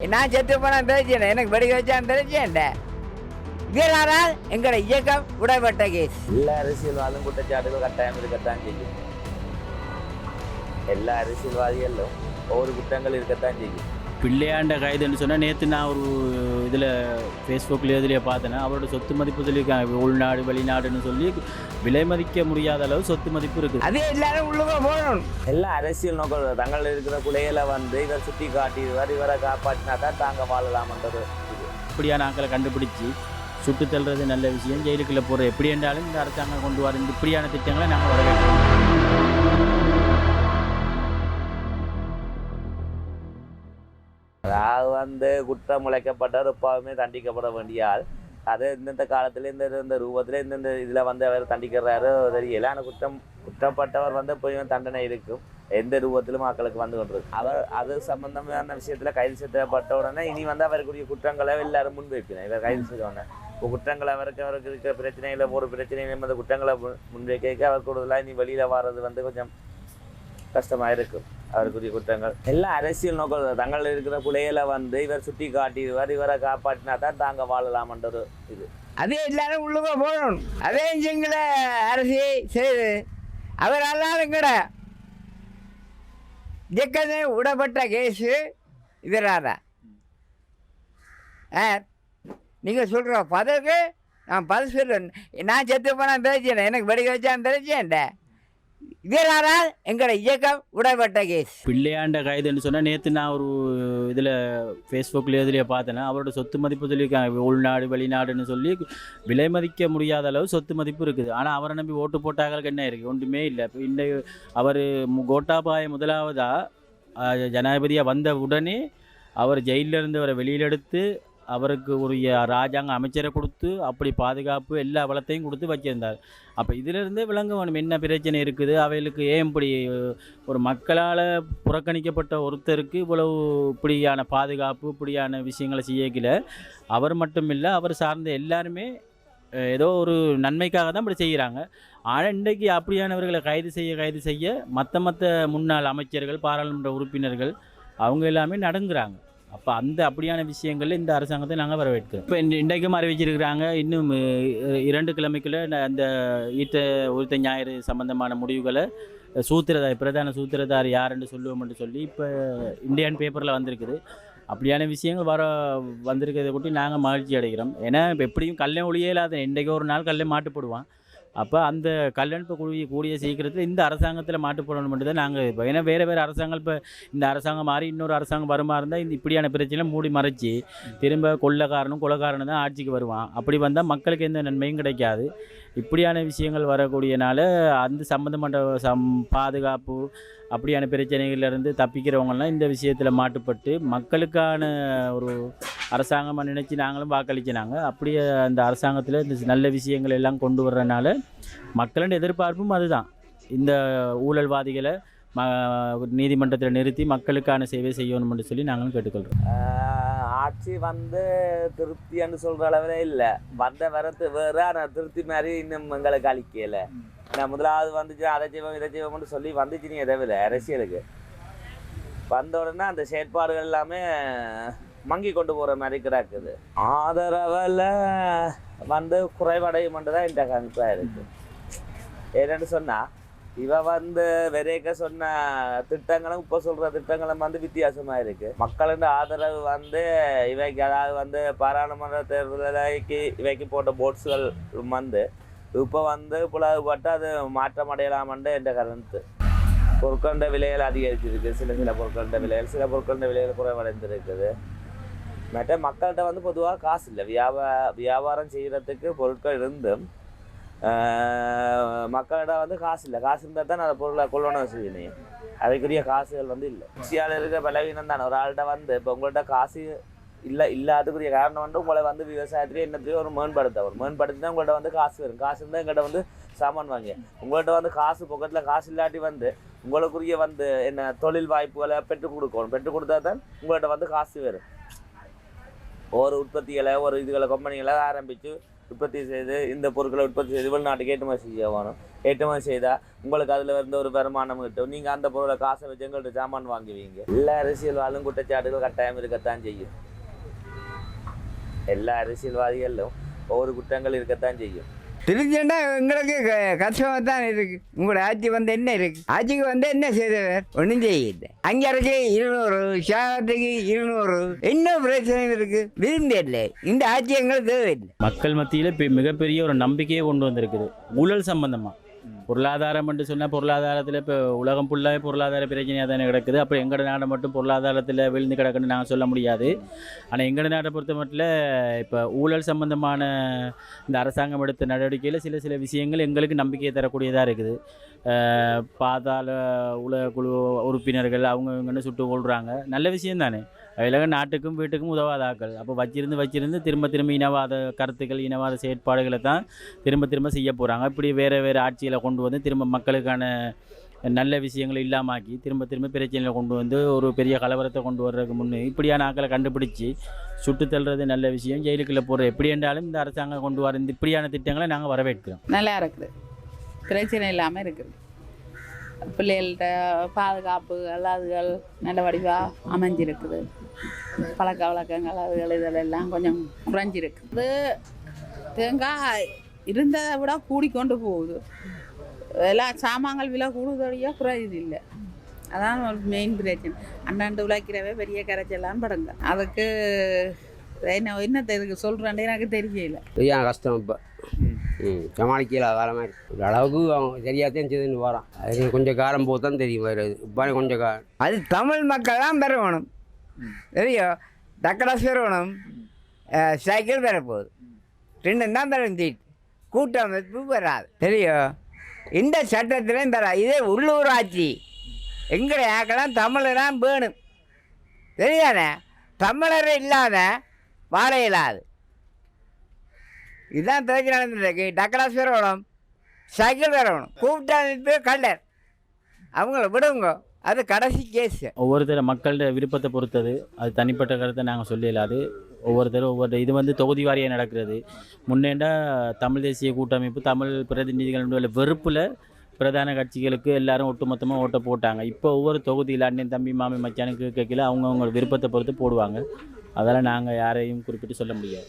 நான் செத்து போனா தெரிஞ்சேன் எனக்கு படிக்க வச்சா தெரிஞ்சேன் வீராரால் எங்களோட இயக்கம் விடப்பட்ட கேஸ் எல்லா அரசியல்வாதும் குற்றச்சாட்டுகள் கட்டாயம் இருக்கத்தான் செய்யும். எல்லா அரசியல்வாதிகளும் ஒவ்வொரு குற்றங்கள் இருக்கத்தான் செய்யும். பிள்ளையாண்ட கைதுன்னு சொன்னால் நேற்று நான் ஒரு இதில் ஃபேஸ்புக்கில் இதுலேயே பார்த்தேன்னா அவரோட சொத்து மதிப்பு சொல்லியிருக்காங்க. உள்நாடு வெளிநாடுன்னு சொல்லி விலை மதிக்க முடியாத அளவு சொத்து மதிப்பு இருக்குது. அது எல்லாரும் உள்ளுக்க போகணும். எல்லா அரசியல் நோக்கம் தங்கள் இருக்கிற பிள்ளைகளை வந்து இவர் சுட்டி காட்டிடுவார் இவரை காப்பாற்றினா தான் தாங்க வாழலாம்ன்றது இது இப்படியான ஆட்களை கண்டுபிடிச்சி சுட்டு தள்ளுறது நல்ல விஷயம். ஜெயிலுக்குள்ளே போகிற எப்படி என்றாலும் இந்த அரசாங்கம் கொண்டு வர இந்த இப்படியான திட்டங்களை நாங்கள் வரவேற்கிறோம். அதாவது வந்து குற்றம் முளைக்கப்பட்டவர் எப்பவுமே தண்டிக்கப்பட வேண்டிய ஆள். அது இந்தந்த காலத்தில் இந்த இந்த ரூபத்தில் இந்தந்த இதில் வந்து அவர் தண்டிக்கிறாரோ தெரியல. ஆனால் குற்றம் குற்றப்பட்டவர் வந்து எப்பயும் தண்டனை இருக்கும். எந்த ரூபத்திலும் மக்களுக்கு வந்து கொண்டிருக்கு அவர் அது சம்பந்தமான விஷயத்தில் கைது செய்யப்பட்ட உடனே இனி வந்து அவருக்குரிய குற்றங்களை எல்லாரும் முன்வைக்கணும். இவர் கைது செய்தோடனே இப்போ குற்றங்கள் அவருக்கு அவருக்கு இருக்கிற பிரச்சனைகளை ஒரு பிரச்சனையிலும் அந்த குற்றங்களை முன்- முன்வைக்க அவர் கூடுதலாக இனி வெளியில் வர்றது வந்து கொஞ்சம் கஷ்டமாக இருக்கும். அவருக்குரிய குற்றங்கள் எல்லாம் அரசியல் நோக்கம் தங்கள் இருக்கிற பிள்ளைகளை வந்து இவர் சுட்டி காட்டிடுவார் இவரை காப்பாற்றினா தான் தாங்க வாழலாம்ன்றது இது. அதே எல்லாரும் உள்ளுக்க போகணும். அதே எங்கள அரசு செய்து அவரால் கூட இயக்கத்தை விடப்பட்ட கேஸு வீராரா ஆ நீங்கள் சொல்கிற பதிலுக்கு நான் பதில் சொல்கிறேன் நான் செத்து போனால் தெரிஞ்சேன் எனக்கு படிக்க வச்சா பிரச்சனை வீராரால் எங்களோட இயக்கம் விடப்பட்ட கேஸ். பிள்ளையாண்ட கைதுன்னு சொன்னால் நேற்று நான் ஒரு இதில் ஃபேஸ்புக்கில் இதுலேயே பார்த்தேன்னா அவரோட சொத்து மதிப்பு சொல்லியிருக்காங்க. உள்நாடு வெளிநாடுன்னு சொல்லி விலை மதிக்க முடியாத அளவு சொத்து மதிப்பு இருக்குது. ஆனால் அவரை நம்பி ஓட்டு போட்டாங்களுக்கு என்ன இருக்குது ஒன்றுமே இல்லை. இப்போ இந்த அவர் கோட்டாபாய முதலாவதாக ஜனாதிபதியாக வந்த உடனே அவர் ஜெயிலில் இருந்து அவரை வெளியில் எடுத்து அவருக்கு உரிய ராஜாங்க அமைச்சரை கொடுத்து அப்படி பாதுகாப்பு எல்லா வளத்தையும் கொடுத்து வச்சிருந்தார். அப்போ இதிலிருந்தே விளங்க வேணும் என்ன பிரச்சனை இருக்குது? அவைகளுக்கு ஏன் இப்படி ஒரு மக்களால் புறக்கணிக்கப்பட்ட ஒருத்தருக்கு இவ்வளவு இப்படியான பாதுகாப்பு இப்படியான விஷயங்களை செய்யக்கல? அவர் மட்டும் இல்லை அவர் சார்ந்த எல்லாருமே ஏதோ ஒரு நன்மைக்காக தான் இப்படி செய்கிறாங்க. ஆனால் இன்றைக்கு அப்படியானவர்களை கைது செய்ய கைது செய்ய மற்ற மற்ற முன்னாள் அமைச்சர்கள் பாராளுமன்ற உறுப்பினர்கள் அவங்க எல்லாமே நடங்குறாங்க. அப்போ அந்த அப்படியான விஷயங்களில் இந்த அரசாங்கத்தை நாங்கள் வரவேற்கிறோம். இப்போ இன்றைக்கும் அறிவிச்சிருக்கிறாங்க இன்னும் இரண்டு கிழமைக்குள்ள அந்த ஈட்ட உருத்த ஞாயிறு சம்பந்தமான முடிவுகளை சூத்திரதாரி பிரதான சூத்திரதார் யாருன்னு சொல்லுவோம்னு சொல்லி இப்போ இந்தியன் பேப்பரில் வந்திருக்குது. அப்படியான விஷயங்கள் வர வந்திருக்கிறத கூட்டி நாங்கள் மகிழ்ச்சி அடைகிறோம். ஏன்னா இப்போ எப்படியும் கல்லை ஒளியே இல்லாத இன்றைக்கு ஒரு நாள் கல்லை மாட்டு போடுவான் அப்போ அந்த கல்யாணப்பு இப்போ கூடிய கூடிய சீக்கிரத்தில் இந்த அரசாங்கத்தில் மாட்டுப்படணும் மட்டும் தான் நாங்கள் இப்போ. ஏன்னா வேறு வேறு அரசாங்கம் இப்போ இந்த அரசாங்கம் மாறி இன்னொரு அரசாங்கம் வருமா இருந்தால் இந்த இப்படியான பிரச்சனை மூடி மறைச்சி திரும்ப கொள்ளக்காரனும் கொலைக்காரனும் தான் ஆட்சிக்கு வருவான். அப்படி வந்தால் மக்களுக்கு எந்த நன்மையும் கிடைக்காது. இப்படியான விஷயங்கள் வரக்கூடியனால அந்த சம்மந்தப்பட்ட சம் பாதுகாப்பு அப்படியான பிரச்சனைகள்லேருந்து தப்பிக்கிறவங்கலாம் இந்த விஷயத்தில் மாட்டுப்பட்டு மக்களுக்கான ஒரு அரசாங்கமாக நினச்சி நாங்களும் வாக்களிச்சினாங்க அப்படியே அந்த அரசாங்கத்தில் இந்த நல்ல விஷயங்கள் எல்லாம் கொண்டு வர்றதுனால மக்களின் எதிர்பார்ப்பும் அதுதான். இந்த ஊழல்வாதிகளை ம நீதிமன்றத்தில் நிறுத்தி மக்களுக்கான சேவை செய்யணும்னு சொல்லி நாங்களும் கேட்டுக்கொள்கிறோம் ஆட்சி வந்து திருப்தின்னு சொல்கிற அளவில் இல்லை. வந்த வரத்து வேறு ஆனால் திருப்தி மாதிரி இன்னும் எங்களுக்கு அளிக்கல நான் முதலாவது வந்துச்சு அதை செய்வோம் இதை செய்வோம்னு சொல்லி வந்துச்சு நீ எதவில அரசியலுக்கு. வந்த உடனே அந்த செயற்பாடுகள் எல்லாமே மங்கி கொண்டு போகிற மாதிரி கிடக்குது. ஆதரவில் வந்து குறைவடையும் தான் இந்த கணிப்பாக இருக்குது என்னென்னு சொன்னால் இவ வந்து விரைக்க சொன்ன திட்டங்களும் இப்போ சொல்ற திட்டங்களும் வந்து வித்தியாசமா இருக்கு. மக்களின் ஆதரவு வந்து இவைக்கு அதாவது வந்து பாராளுமன்ற தேர்தலைக்கு இவைக்கு போட்ட போட்ஸ்கள் வந்து இப்போ வந்து பிளவுபட்டு அது மாற்றம் அடையலாமன்ற என்ற கருத்து. பொருட்கள விலைகள் அதிகரிச்சிருக்கு. சில சில பொருட்கள விலைகள் சில பொருட்கள விலைகள் குறைவடைந்திருக்குது. மற்ற மக்கள்கிட்ட வந்து பொதுவாக காசு இல்லை. வியாபா வியாபாரம் செய்கிறதுக்கு பொருட்கள் இருந்தும் ஆஹ் மக்களிடம் வந்து காசு இல்லை. காசு இருந்தால் தான் அந்த பொருளை கொள்ளணும் செய்யணும் அதுக்குரிய காசுகள் வந்து இல்லை. கட்சியால் இருக்கிற பலவீனம் தானே. ஒரு ஆள்கிட்ட வந்து இப்போ உங்கள்கிட்ட காசு இல்லை இல்லாததுக்குரிய காரணம் வந்து உங்களை வந்து விவசாயத்துலேயே என்னத்தையும் ஒரு மேம்படுத்த ஒரு மேம்படுத்தி தான் உங்கள்கிட்ட வந்து காசு வரும். காசு இருந்தால் எங்கள்கிட்ட வந்து சாமான் வாங்க. உங்கள்கிட்ட வந்து காசு பக்கத்தில் காசு இல்லாட்டி வந்து உங்களுக்குரிய வந்து என்ன தொழில் வாய்ப்புகளை பெற்றுக் கொடுக்கணும். பெற்றுக் கொடுத்தா தான் உங்கள்கிட்ட வந்து காசு வரும். ஒரு உற்பத்திகளை ஒரு இதுகளை கம்பெனிகளை ஆரம்பித்து உற்பத்தி செய்து இந்த பொருட்களை உற்பத்தி செய்து வெளிநாட்டுக்கு ஏற்றுமதி செய்ய வேணும். ஏற்றுமதி செய்தால் உங்களுக்கு அதில் இருந்த ஒரு வருமானம் கிட்டும். நீங்கள் அந்த பொருளை காசை வச்சு எங்கள்கிட்ட சாமான் வாங்குவீங்க. எல்லா அரசியல்வாதிகளும் குற்றச்சாட்டுகள் கட்டாயம் இருக்கத்தான் செய்யும். எல்லா அரசியல்வாதிகளும் ஒவ்வொரு குற்றங்கள் இருக்கத்தான் செய்யும். திருச்செண்டா எங்களுக்கு க- கஷ்டமா தான் இருக்கு. உங்களோட ஆட்சி வந்து என்ன இருக்கு? ஆட்சிக்கு வந்து என்ன செய்தவர்? ஒன்றும் செய்யல. அங்கரைக்கு இருநூறு சாகத்துக்கு இருநூறு. என்ன பிரச்சனை இருக்கு? விரும்பி இல்லை. இந்த ஆட்சி எங்களுக்கு தேவையில்லை. மக்கள் மத்தியில் மிகப்பெரிய ஒரு நம்பிக்கையை கொண்டு வந்திருக்குது. ஊழல் சம்பந்தமாக பொருளாதாரம் என்று சொன்னால் பொருளாதாரத்தில் இப்போ உலகம் ஃபுல்லாகவே பொருளாதார பிரச்சனையாக தானே கிடக்குது. அப்போ எங்கள் நாடை மட்டும் பொருளாதாரத்தில் விழுந்து கிடக்குன்னு நாங்கள் சொல்ல முடியாது. ஆனால் எங்கள் நாட்டை பொறுத்த மட்டும் இப்போ ஊழல் சம்பந்தமான இந்த அரசாங்கம் எடுத்த நடவடிக்கையில் சில சில விஷயங்கள் எங்களுக்கு நம்பிக்கையை தரக்கூடியதாக இருக்குது. பாதாள உலக குழு உறுப்பினர்கள் அவங்க இவங்கன்னு சுட்டு கொள்கிறாங்க நல்ல விஷயம் தானே. அதில் நாட்டுக்கும் வீட்டுக்கும் உதவாதாக்கள். அப்போ வச்சிருந்து வச்சிருந்து திரும்ப திரும்ப இனவாத கருத்துக்கள் இனவாத செயற்பாடுகளை தான் திரும்ப திரும்ப செய்ய போகிறாங்க இப்படி வேறு வேறு ஆட்சியில் கொண்டு வந்து திரும்ப மக்களுக்கான நல்ல விஷயங்களை இல்லாமாக்கி திரும்ப திரும்ப பிரச்சனையில் கொண்டு வந்து ஒரு பெரிய கலவரத்தை கொண்டு வர்றதுக்கு முன்னே இப்படியான ஆக்களை கண்டுபிடிச்சி சுட்டு தள்ளுறது நல்ல விஷயம். ஜெயிலுக்குள்ளே போடுறது எப்படி என்றாலும் இந்த அரசாங்கம் கொண்டு வர இந்த இப்படியான திட்டங்களை நாங்கள் வரவேற்கிறோம். நல்லா இருக்குது. பிரச்சனை இல்லாமல் இருக்குது. பிள்ளைகள்கிட்ட பாதுகாப்பு அதுகள் நல்ல வடிவாக அமைஞ்சிருக்குது. பழக்க வழக்கங்கள் அதுகள் இதெல்லாம் கொஞ்சம் குறைஞ்சிருக்குது தேங்காய் இருந்ததை விட கூடிக்கொண்டு போகுது. எல்லாம் சாமான்கள் விலை கூடுதலியாக குறையுது இல்லை அதான் மெயின் பிரச்சனை. அண்ணாண்டு உழைக்கிறவே பெரிய கரைச்சலான்னு படுங்க. அதுக்கு என்ன என்னத்தை இதுக்கு சொல்கிறேன்டே எனக்கு தெரியல. ஏன் கஷ்டம் இப்போ. சமாளிக்கல வேற மாதிரி. ஒரு அளவுக்கு அவங்க சரியாக தான் செய்துன்னு வரான். அது கொஞ்சம் காலம் போது தான் தெரியும் வருது இப்போ கொஞ்சம் காலம் அது தமிழ் மக்கள் தான் பெறணும் தெரியும் தக்கடாஸ் பெறணும் சைக்கிள் பெறப்போகுது போகுது. ரெண்டும் தான் பெறும் சீட் கூட்டமைப்பு பெறாது. தெரியும் இந்த சட்டத்திலையும் பெறாது இதே உள்ளூராட்சி. எங்களை ஆக்கலாம் தமிழர் தான் வேணும். தெரியாதே தமிழர் இல்லாத வாழ இயலாது இதுதான் பிரச்சனை நடந்துருக்கு டக்கடாஸ் வேணும். சைக்கிள் பெறணும் கூட்டமைப்பு கல்லர் அவங்கள விடுங்க. அது கடைசி கேஸ் ஒவ்வொருத்தர் மக்களோட விருப்பத்தை பொறுத்தது. அது தனிப்பட்ட கருத்தை நாங்கள் சொல்லலாது ஒவ்வொருத்தரும் ஒவ்வொரு இது வந்து தொகுதி வாரியாக நடக்கிறது. முன்னேண்டா தமிழ் தேசிய கூட்டமைப்பு தமிழ் பிரதிநிதிகளுடைய வெறுப்பில் பிரதான கட்சிகளுக்கு எல்லாரும் ஒட்டுமொத்தமாக ஓட்டை போட்டாங்க. இப்போ ஒவ்வொரு தொகுதியில் அண்ணன் தம்பி மாமி மச்சானுக்கு கேட்கல. அவங்கவுங்க விருப்பத்தை பொறுத்து போடுவாங்க. அதெல்லாம் நாங்கள் யாரையும் குறிப்பிட்டு சொல்ல முடியாது.